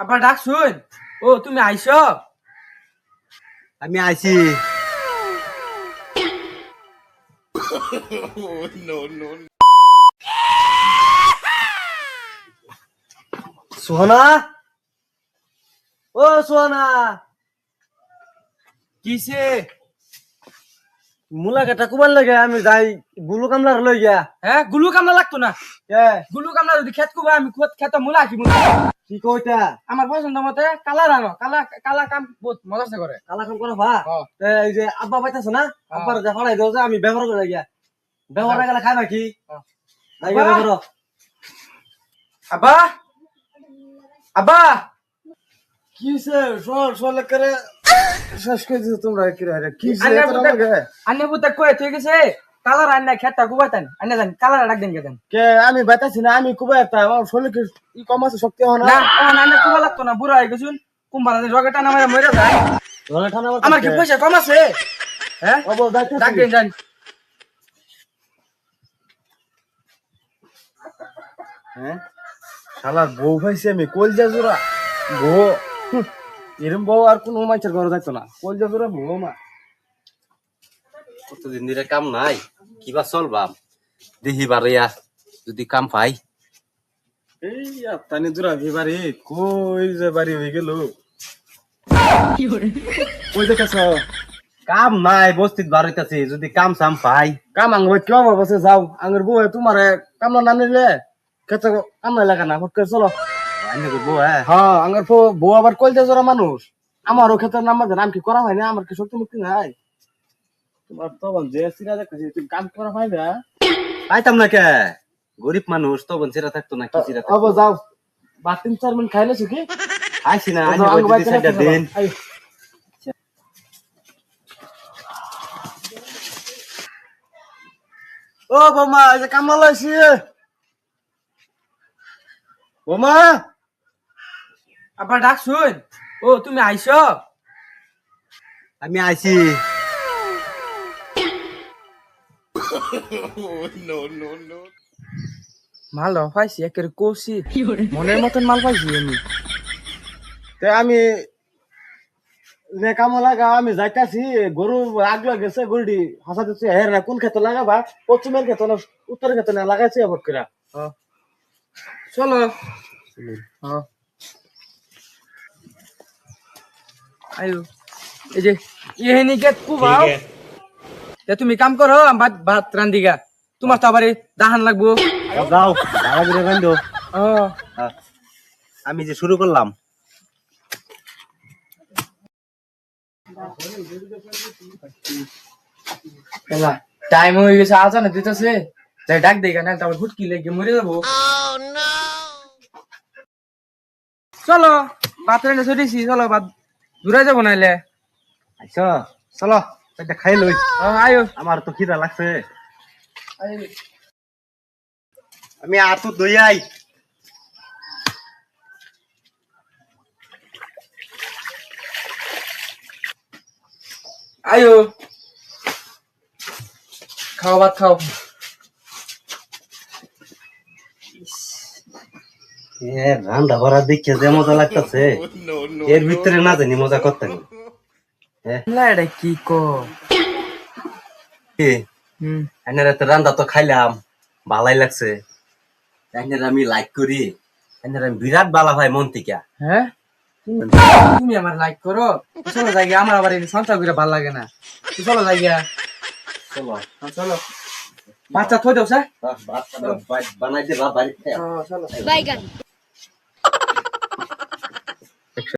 আবার ডাক শুন। ও তুমি আইছো আমি আইছি। সোহনা? ও সোহনা। কিসে? মুলা কাটা কুমার লাগে আমি যাই গুলু কামলার লই গিয়া। হ্যাঁ গুলু কামলা লাগতো না? কে? গুলু কামলা যদি খেত কুবা আমি খেত খেত মুলা কি মুলা? কি কইতা আমার পছন্দ মতে কালার আনো কালা কালা কাম বহুত মজা করে কালা কাম করো ভা। হ্যাঁ। এই যে আব্বা পাইতাছ না আব্বার যা ফড়াই দাও যে আমি ব্যবহার করে গিয়া। ব্যবহার না গেলে খাইবা কি? হ্যাঁ। যাই গিয়া ব্যবহার আব্বা? আব্বা? কি সে সল সল করে শেষ করে দিছো তোমরা কি রে কি আন্না বুতা কয়ে তুই গেছে কালার আন্না খেতটা কুবাইতেন আন্না জান কালার ডাক দেন গেতেন কে আমি বাইতাছি না আমি কুবা একটা আমার শরীর কি ই কম আছে শক্তি হয় না? না আন্না কুবা লাগতো না বুড়া হয়ে গেছুন কুম্বালা রকেট টানা মারে মরে যায়। ধরে ঠান্ডা আমার কি পয়সা কম আছে? হ্যাঁ? অবো ডাক দেন জান হ্যাঁ? শালার বউ ভাইছে আমি কলজা জোড়া। বউ। এরম বউ আর কোনো মানুষের ঘরে যাইতো না। কলজা জোড়া বউ মা কতদিন ধরে কাম নাই? কিবা চলবাম দেখি বারিয়া যদি কাম পাই। এই আত্মানি জোড়া বিবারি কই যে বাড়ি হয়ে গেল? কই দেখাছ কাম নাই বস্তিত বাড়িতেছি যদি কাম সাম পাই। কাম আঙ্গ ভাই কেউ বাবাসে যাও। আঙ্গের বউ তোমার কাম না নিলে? খেতে কাম নাই লাগা না ফট করে চলো। হ্যাঁ। হ্যাঁ বউ আবার কলজা জোড়া মানুষ। আমারও ক্ষেতের নাম নাম কি করা হয় না? আমার কি শক্তি মুক্তি নাই? তোমার তো যে সিরা দেখতেছি তুমি কাম করা হয় না? পাইতাম না কে? গরিব মানুষ তো বঞ্চিরা থাকতো না কি যাও চার মিনিট খাইলে খাইছি না দিন। ও বৌমা এই যে কামাল আইছি। বৌমা! আবার ডাক শুন। ও তুমি আইছো আমি আইছি। মাল পাইছি একের কৌশি। মনের মতন মাল পাইছি আমি। তে আমি কাম লাগা আমি যাইতাছি গরু আগলা গেছে গরুটি হাসা দিচ্ছি হের না কোন ক্ষেত লাগাবা? পশ্চিমের ক্ষেত না উত্তরের ক্ষেত না লাগাইছি আবার করে চলো। হ্যাঁ আয়ো। এই যে ইহেনি কে কুবাও তে তুমি কাম করো ভাত ভাত রান্দিগা তোমার তো আবার দাহান লাগবো। যাও দাদা করে বান্ধো আমি যে শুরু করলাম। টাইম হয়ে গেছে আজ না দিতেছে যাই ডাক দেই না তারপর হুটকি লেগে মরে যাব। চলো ভাত রান্না চড়িয়েছি চলো ভাত দূরে যাব নাইলে। আইছো চলো এটা খাই লই আয়ো। আমার তো খিদা লাগছে। আমি আতু দই আই। আয়ো। খাও ভাত খাও। রান্না বাড়া দেখে যে মজা লাগতেছে এর ভিতরে না জানি মজা করতে এটা কি কো? হুম। তো রান্না তো খাইলাম ভালাই লাগছে। এনের আমি লাইক করি। এনের আমি বিরাট বালা ভাই মন থেকে। হ্যাঁ? তুমি আমার লাইক করো। চলো যাই আমার আবার এই সঞ্চয় করে ভালো লাগে না। চলো যাই গিয়া। চলো। হ্যাঁ, চলো। বাচ্চা থই দাও স্যার। ভাত বানাই দিবা বাড়িতে। চলো।